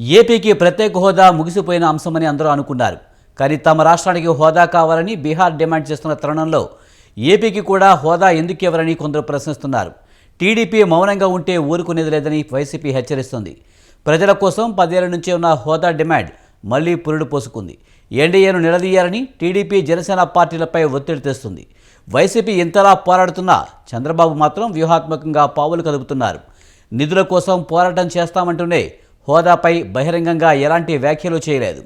ఏపీకి ప్రత్యేక హోదా ముగిసిపోయిన అంశమని అందరూ అనుకున్నారు. కానీ తమ రాష్ట్రానికి హోదా కావాలని బీహార్ డిమాండ్ చేస్తున్న తరుణంలో ఏపీకి కూడా హోదా ఎందుకు ఇవ్వరని కొందరు ప్రశ్నిస్తున్నారు. టీడీపీ మౌనంగా ఉంటే ఊరుకునేది లేదని వైసీపీ హెచ్చరిస్తుంది. ప్రజల కోసం పదేళ్ళ నుంచి ఉన్న హోదా డిమాండ్ మళ్ళీ పురుడు పోసుకుంది. ఎన్డీఏను నిలదీయాలని టీడీపీ జనసేన పార్టీలపై ఒత్తిడి తెస్తుంది. వైసీపీ ఇంతలా పోరాడుతున్నా చంద్రబాబు మాత్రం వ్యూహాత్మకంగా పావులు కదుపుతున్నారు. నిధుల కోసం పోరాటం చేస్తామంటూనే హోదాపై బహిరంగంగా ఎలాంటి వ్యాఖ్యలు చేయలేదు.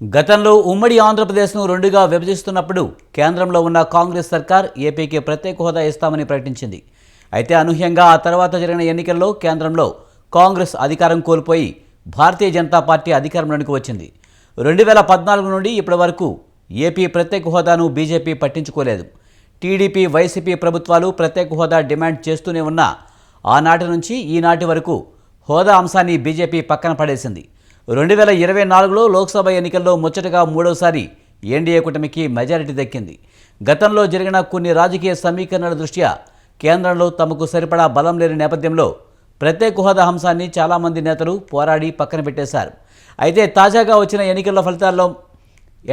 గతంలో ఉమ్మడి ఆంధ్రప్రదేశ్ను రెండుగా విభజిస్తున్నప్పుడు కేంద్రంలో ఉన్న కాంగ్రెస్ సర్కార్ ఏపీకి ప్రత్యేక హోదా ఇస్తామని ప్రకటించింది. అయితే అనూహ్యంగా ఆ తర్వాత జరిగిన ఎన్నికల్లో కేంద్రంలో కాంగ్రెస్ అధికారం కోల్పోయి భారతీయ జనతా పార్టీ అధికారంలోనికి వచ్చింది. రెండు వేల పద్నాలుగు నుండి ఇప్పటి వరకు ఏపీ ప్రత్యేక హోదాను బీజేపీ పట్టించుకోలేదు. టీడీపీ వైసీపీ ప్రభుత్వాలు ప్రత్యేక హోదా డిమాండ్ చేస్తూనే ఉన్నా ఆనాటి నుంచి ఈనాటి వరకు హోదా అంశాన్ని బీజేపీ పక్కన పడేసింది. రెండు వేల ఇరవై నాలుగులో లోక్సభ ఎన్నికల్లో ముచ్చటగా మూడోసారి ఎన్డీఏ కూటమికి మెజారిటీ దక్కింది. గతంలో జరిగిన కొన్ని రాజకీయ సమీకరణల దృష్ట్యా కేంద్రంలో తమకు సరిపడా బలం లేని నేపథ్యంలో ప్రత్యేక హోదా అంశాన్ని చాలామంది నేతలు పోరాడి పక్కన పెట్టేశారు. అయితే తాజాగా వచ్చిన ఎన్నికల ఫలితాల్లో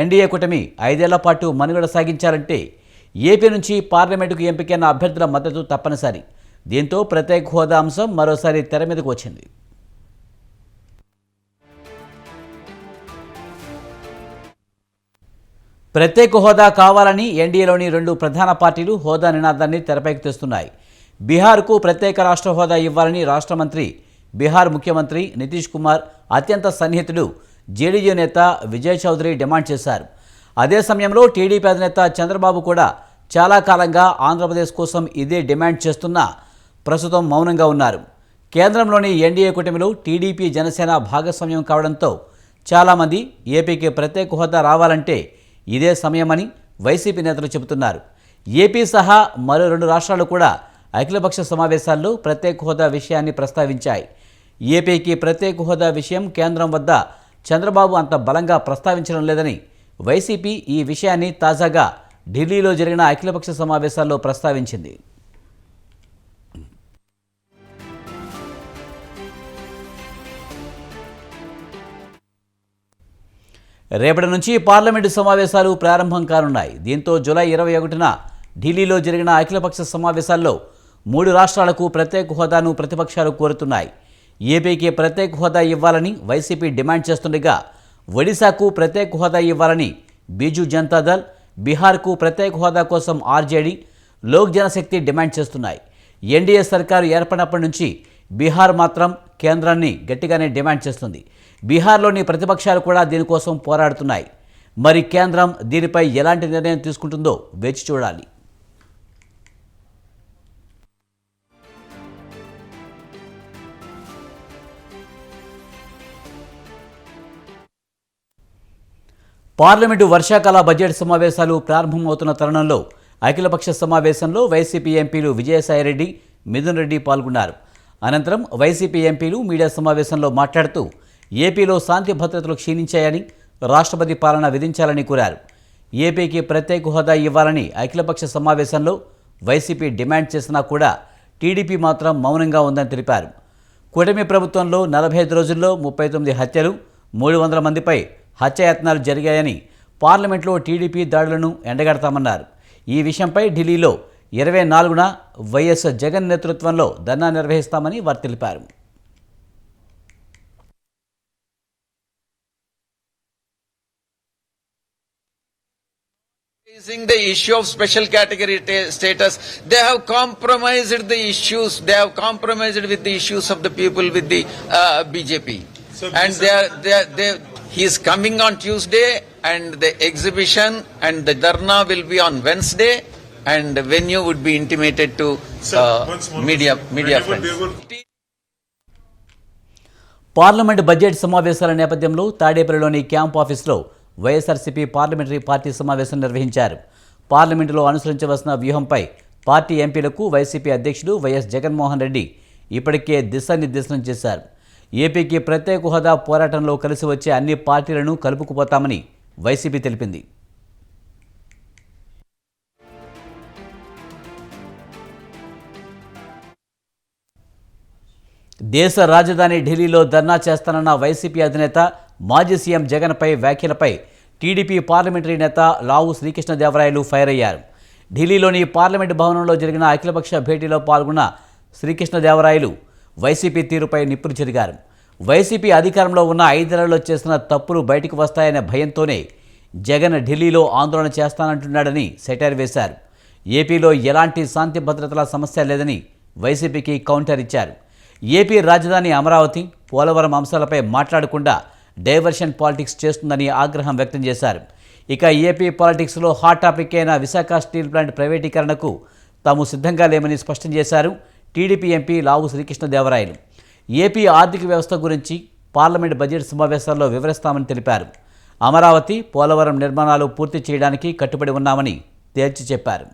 ఎన్డీఏ కూటమి ఐదేళ్ళ పాటు మనుగడ సాగించాలంటే ఏపీ నుంచి పార్లమెంటుకు ఎంపికైన అభ్యర్థుల మద్దతు తప్పనిసరి. దీంతో ప్రత్యేక హోదా అంశం మరోసారి తెర మీదకు వచ్చింది. ప్రత్యేక హోదా కావాలని ఎన్డీఏలోని రెండు ప్రధాన పార్టీలు హోదా నినాదాన్ని తెరపైకి తెస్తున్నాయి. బీహార్కు ప్రత్యేక రాష్ట్ర హోదా ఇవ్వాలని రాష్ట్ర మంత్రి బీహార్ ముఖ్యమంత్రి నితీష్ కుమార్ అత్యంత సన్నిహితుడు జేడీయూ నేత విజయ్ చౌదరి డిమాండ్ చేశారు. అదే సమయంలో టీడీపీ అధినేత చంద్రబాబు కూడా చాలా కాలంగా ఆంధ్రప్రదేశ్ కోసం ఇదే డిమాండ్ చేస్తున్నా ప్రస్తుతం మౌనంగా ఉన్నారు. కేంద్రంలోని ఎన్డీఏ కూటమిలో టీడీపీ జనసేన భాగస్వామ్యం కావడంతో చాలామంది ఏపీకి ప్రత్యేక హోదా రావాలంటే ఇదే సమయమని వైసీపీ నేతలు చెబుతున్నారు. ఏపీ సహా మరో రెండు రాష్ట్రాలు కూడా అఖిలపక్ష సమావేశాల్లో ప్రత్యేక హోదా విషయాన్ని ప్రస్తావించాయి. ఏపీకి ప్రత్యేక హోదా విషయం కేంద్రం వద్ద చంద్రబాబు అంత బలంగా ప్రస్తావించడం లేదని వైసీపీ ఈ విషయాన్ని తాజాగా ఢిల్లీలో జరిగిన అఖిలపక్ష సమావేశాల్లో ప్రస్తావించింది. రేపటి నుంచి పార్లమెంటు సమావేశాలు ప్రారంభం కానున్నాయి. దీంతో జూలై ఇరవై ఒకటిన ఢిల్లీలో జరిగిన అఖిలపక్ష సమావేశాల్లో మూడు రాష్ట్రాలకు ప్రత్యేక హోదాను ప్రతిపక్షాలు కోరుతున్నాయి. ఏపీకి ప్రత్యేక హోదా ఇవ్వాలని వైసీపీ డిమాండ్ చేస్తుండగా ఒడిశాకు ప్రత్యేక హోదా ఇవ్వాలని బీజు జనతాదళ్ బీహార్కు ప్రత్యేక హోదా కోసం ఆర్జేడీ లోక్ జనశక్తి డిమాండ్ చేస్తున్నాయి. ఎన్డీఏ సర్కారు ఏర్పడినప్పటి నుంచి బీహార్ మాత్రం కేంద్రాన్ని గట్టిగానే డిమాండ్ చేస్తుంది. బీహార్లోని ప్రతిపక్షాలు కూడా దీనికోసం పోరాడుతున్నాయి. మరి కేంద్రం దీనిపై ఎలాంటి నిర్ణయం తీసుకుంటుందో వేచి చూడాలి. పార్లమెంటు వర్షాకాల బడ్జెట్ సమావేశాలు ప్రారంభమవుతున్న తరుణంలో అఖిలపక్ష సమావేశంలో వైసీపీ ఎంపీలు విజయసాయిరెడ్డి మిథున్ రెడ్డి పాల్గొన్నారు. అనంతరం వైసీపీ ఎంపీలు మీడియా సమావేశంలో మాట్లాడుతూ ఏపీలో శాంతి భద్రతలు క్షీణించాయని రాష్ట్రపతి పాలన విధించాలని కోరారు. ఏపీకి ప్రత్యేక హోదా ఇవ్వాలని అఖిలపక్ష సమావేశంలో వైసీపీ డిమాండ్ చేసినా కూడా టీడీపీ మాత్రం మౌనంగా ఉందని తెలిపారు. కూటమి ప్రభుత్వంలో నలభై ఐదు రోజుల్లో ముప్పై తొమ్మిది హత్యలు మూడు వందల మందిపై హత్యాయత్నాలు జరిగాయని పార్లమెంట్లో టీడీపీ దాడులను ఎండగడతామన్నారు ఈ విషయంపై ఢిల్లీలో ఇరవై నాలుగున వైఎస్ జగన్ నేతృత్వంలో ధర్నా నిర్వహిస్తామని వారు తెలిపారు Raising the issue of special category ta- status, they have compromised the issues. They have compromised with the issues of the people with the uh, BJP, and they are they are they. He is coming on Tuesday and the exhibition and the dharna will be on Wednesday and venue would be intimated to media media parliament budget సమావేశాల నేపథ్యంలో తాడేపల్లిలోని camp ఆఫీసులో YSRCP parliamentary party సమావేశం నిర్వహించారు. పార్లమెంటులో అనుసరించవలసిన వ్యూహంపై party ఎంపీలకు వైసీపీ అధ్యక్షుడు వైఎస్ జగన్మోహన్ రెడ్డి ఇప్పటికే దిశానిర్దేశనం చేశారు. ఏపీకి ప్రత్యేక హోదా పోరాటంలో కలిసి వచ్చే అన్ని పార్టీలను కలుపుకుపోతామని వైసీపీ తెలిపింది. దేశ రాజధాని ఢిల్లీలో ధర్నా చేస్తానన్న వైసీపీ అధినేత మాజీ సీఎం జగన్పై వ్యాఖ్యలపై టీడీపీ పార్లమెంటరీ నేత లావు శ్రీకృష్ణదేవరాయలు ఫైర్ అయ్యారు. ఢిల్లీలోని పార్లమెంటు భవనంలో జరిగిన అఖిలపక్ష భేటీలో పాల్గొన్న శ్రీకృష్ణదేవరాయలు వైసీపీ తీరుపై నిప్పులు చెరిగారు. వైసీపీ అధికారంలో ఉన్న ఐదేళ్ళలో చేసిన తప్పులు బయటకు వస్తాయనే భయంతోనే జగన్ ఢిల్లీలో ఆందోళన చేస్తానంటున్నాడని సెటైర్ వేశారు. ఏపీలో ఎలాంటి శాంతి భద్రతల సమస్య లేదని వైసీపీకి కౌంటర్ ఇచ్చారు. ఏపీ రాజధాని అమరావతి పోలవరం అంశాలపై మాట్లాడకుండా డైవర్షన్ పాలిటిక్స్ చేస్తుందని ఆగ్రహం వ్యక్తం చేశారు. ఇక ఏపీ పాలిటిక్స్లో హాట్ టాపిక్ అయిన విశాఖ స్టీల్ ప్లాంట్ ప్రైవేటీకరణకు తాము సిద్ధంగా లేమని స్పష్టం చేశారు. TDP MP Lavu Srikrishnadevarayalu. AP ఆర్థిక వ్యవస్థ గురించి పార్లమెంట్ బడ్జెట్ సమావేశాల్లో వివరిస్తామని తెలిపారు. అమరావతి పోలవరం నిర్మాణాలు పూర్తి చేయడానికి కట్టుబడి ఉన్నామని తేల్చి చెప్పారు.